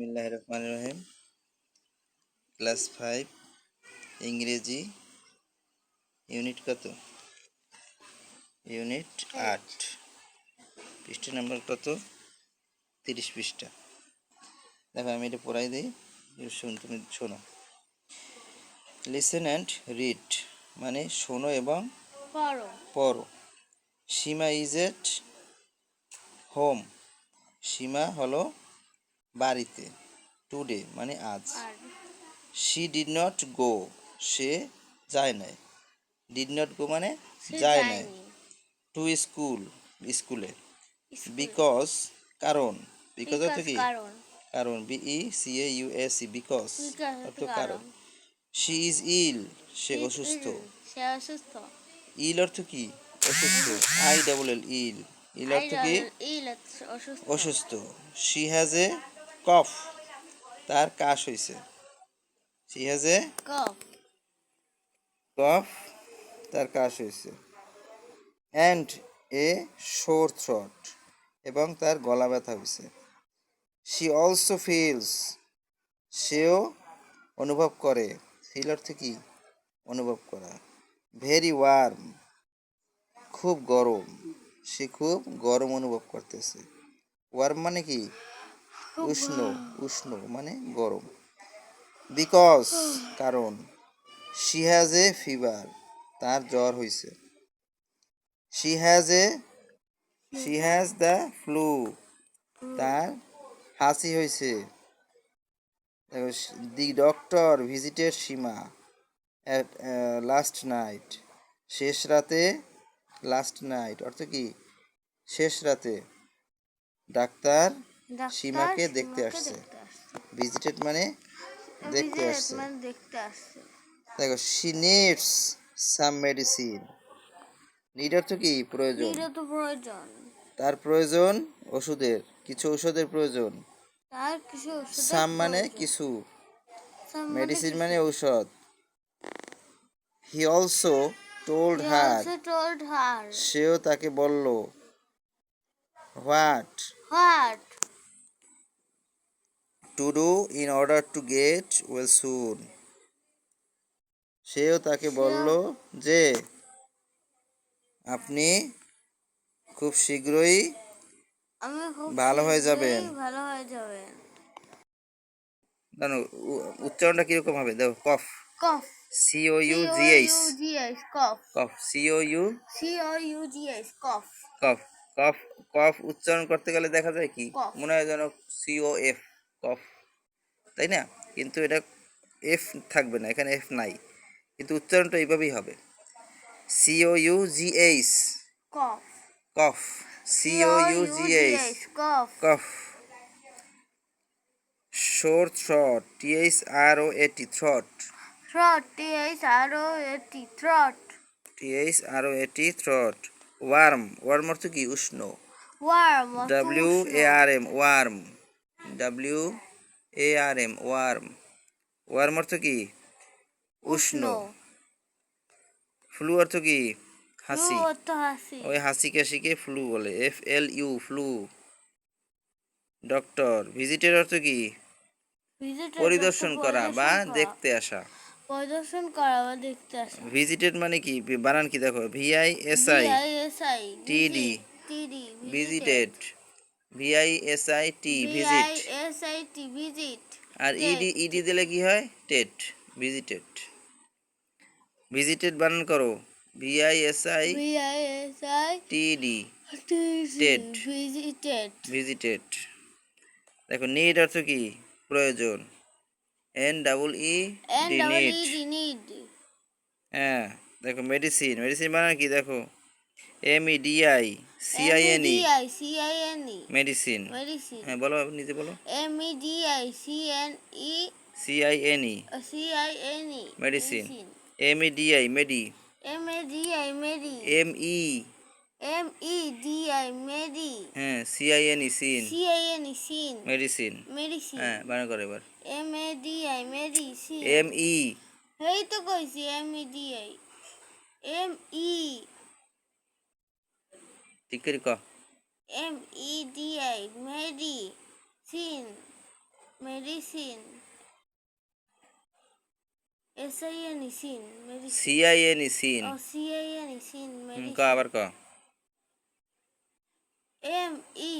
বিসমিল্লাহ রহমান রহিম ক্লাস ফাইভ ইংরেজি ইউনিট কত? ইউনিট আট। পৃষ্ঠা নাম্বার কত? তিরিশ পৃষ্ঠা। দেখো আমি এটা পড়াই দিই। শুন তুমি শোনো। লিসেন অ্যান্ড রিড মানে শোনো এবং পড়ো। সীমা ইজ এট হোম সীমা হলো বাড়িতে টুডে মানে আজ। শি ডিড নট গো সে যায় নাই। ডিড নট গো মানে যায় নাই। টু স্কুল স্কুলে। বিকজ কারণ। বিকজ অর্থ কি? কারণ। B E C A U S E because অর্থ কারণ। কারণ। শি ইজ ইল সে অসুস্থ। সে অসুস্থ। ইল অর্থ কি? অসুস্থ। আই ডাবল এল ইল ইল অর্থ কি? অসুস্থ। অসুস্থ। She has a cough. তার কাশ হয়েছে শি হ্যাজ এ কফ। কফ তার কাশ হয়েছে অ্যান্ড এ শোর থ্রট এবং তার গলা ব্যথা হয়েছে শি অলসো ফিলস সেও অনুভব করে। ফিল অর্থ কি? অনুভব করা। ভেরি ওয়ার্ম খুব গরম। সে খুব গরম অনুভব করতেছে। ওয়ার্ম মানে কি? উষ্ণ উষ্ণ মানে গরম। বিকজ কারণ শি হ্যাজ এ ফিভার তার জ্বর হয়েছে she has a she has the flu তার হাসি হয়েছে the doctor visited Seema last night শেষ রাতে লাস্ট নাইট অর্থ কি? শেষ রাতে ডাক্তার সীমাকে দেখতে আসছে। ভিজিটেড মানে দেখতে আসছে। মানে দেখতে আসছে। দেখো she needs some medicine need অর্থ কি? প্রয়োজন। প্রয়োজন। তার প্রয়োজন ওষুধের কিছু ওষুধের প্রয়োজন। তার কিছু সাম মানে কিছু। মেডিসিন মানে ঔষধ। হি অলসো টোল্ড হার সেও তাকে বলল what what? To do in order to get well soon সেও তাকে বলল যে আপনি খুব শীঘ্রই ভালো হয়ে যাবেন। ভালো হয়ে যাবেন। উ- উচ্চারণটা কীরকম হবে? দেখো cough. Cough. C O U G H C-O-U-G-H, cough. Cough C O U C O U G H cough. Cough cough cough উচ্চারণ করতে গেলে দেখা যায় কি? মনে হয় যেন সিও এফ কফ তাই না? কিন্তু এটা এফ থাকবে না এখানে এফ নাই। কিন্তু উচ্চারণটা এইভাবেই হবে। C O U G H cough cough C O U G H C-O-U-G-H, cough cough sore throat T H R O A T throat throat T H R O A T throat T H R O A T throat warm warm অর্থ কি? উষ্ণ। Warm W A R M warm W A R M warm warm অর্থ কি? উষ্ণ। Flu অর্থ কি? হাসি। ওই হাসি কাশিকে ফ্লু বলে F L U flu doctor ভিজিটের অর্থ কি? পরিদর্শন করা বা দেখতে আসা। পরিদর্শন করা বা দেখতে আসা। ভিজিটেড মানে কি? বানান কি দেখো? V I S I TD, T D visited V I S I T visit V I S I T visit R E D E D দিলে কি হয়? টেট ভিজিটেড ভিজিটেড বানান করো। Vi S I V I S I T D ted visited visited দেখো need অর্থ কি? প্রয়োজন। N double E D need হ্যাঁ দেখো মেডিসিন মেডিসিন বানান কি? দেখো M E D I C I N E M E D I C I N E medicine medicine হ্যাঁ বলো নিজে বলো। M E D I C N E C I N E C I N E medicine M E D I medi M A D I medi M E medi হ্যাঁ C I N E cine C I N E cine medicine medicine হ্যাঁ বানান করো এবার। এমএডিআই medicine M E এই তো কইছি এমইডিআই ME ঠিক করে ক M E D I medi cine medicine S I N E cine medicine C I N E cine O C I N E cine hmm, ক মেডিসিন আবার ক এম ই